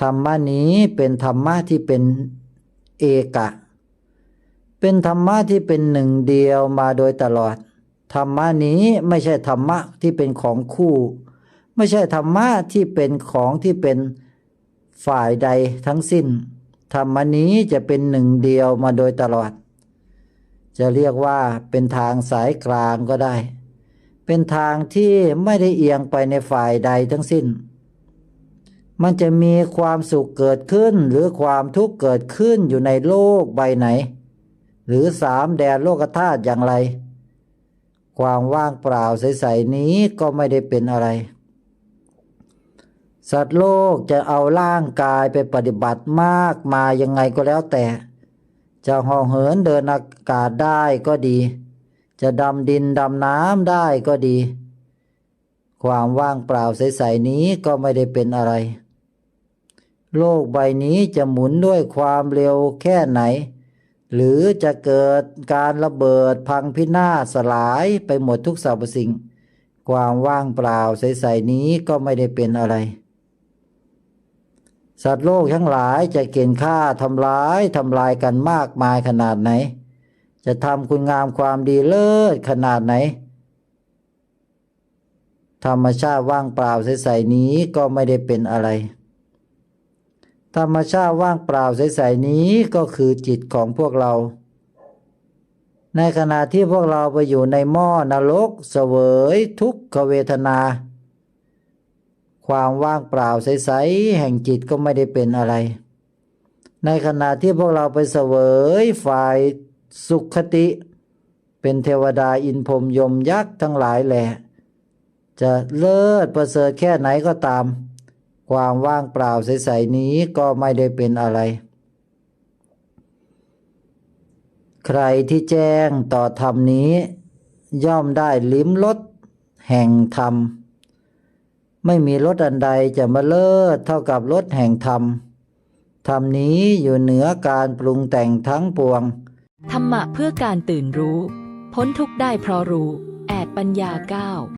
ธรรมะนี้เป็นธรรมะที่เป็นเอกะ เป็นธรรมะที่เป็นหนึ่งเดียวมาโดยตลอด ธรรมะนี้ไม่ใช่ธรรมะที่เป็นของคู่ ไม่ใช่ธรรมะที่เป็นของที่เป็นฝ่ายใดทั้งสิ้น ธรรมะนี้จะเป็นหนึ่งเดียวมาโดยตลอด จะเรียกว่าเป็นทางสายกลางก็ได้ เป็นทางที่ไม่ได้เอียงไปในฝ่ายใดทั้งสิ้น มันจะมีความสุขเกิดขึ้น หรือความทุกข์เกิดขึ้นอยู่ในโลกใบไหน หรือสามแดนโลกธาตุอย่างไร ความว่างเปล่าใสๆนี้ก็ไม่ได้เป็นอะไร สัตว์โลกจะเอาร่างกายไปปฏิบัติมากมายังไงก็แล้วแต่ จะห่อเหินเดินอากาศได้ก็ดี จะดำดินดำน้ำได้ก็ดีความว่างเปล่าใสๆนี้ก็ไม่ได้เป็นอะไร โลกใบนี้จะหมุนด้วยความเร็วแค่ไหน หรือจะเกิดการระเบิดพังพินาศสลายไปหมดทุกสรรพสิ่ง ความว่างเปล่าใสๆนี้ก็ไม่ได้เป็นอะไร สัตว์โลกทั้งหลายจะเกณฑ์ฆ่าทำร้ายทำลายกันมากมายขนาดไหน จะทำคุณงามความดีเลิศขนาดไหนธรรมชาติว่างเปล่าใสๆนี้ก็ไม่ได้เป็นอะไร ธรรมชาติว่างเปล่าใสๆนี้ก็คือจิตของพวกเรา ในขณะที่พวกเราไปอยู่ในหม้อนรกเสวยทุกขเวทนา ความว่างเปล่าใสๆแห่งจิตก็ไม่ได้เป็นอะไร ในขณะที่พวกเราไปเสวยฝ่ายสุขคติ เป็นเทวดาอินพรมยมยักษ์ทั้งหลายแหละ จะเลิศประเสริฐแค่ไหนก็ตาม ความว่างเปล่าใสๆนี้ก็ไม่ได้เป็นอะไร ใครที่แจ้งต่อธรรมนี้ ย่อมได้ลิ้มรสแห่งธรรม ไม่มีรสอันใดจะมาเลิศเท่ากับรสแห่งธรรม ธรรมนี้อยู่เหนือการปรุงแต่งทั้งปวง ธรรมะเพื่อการตื่นรู้ พ้นทุกข์ได้เพราะรู้ แอดปัญญาเก้า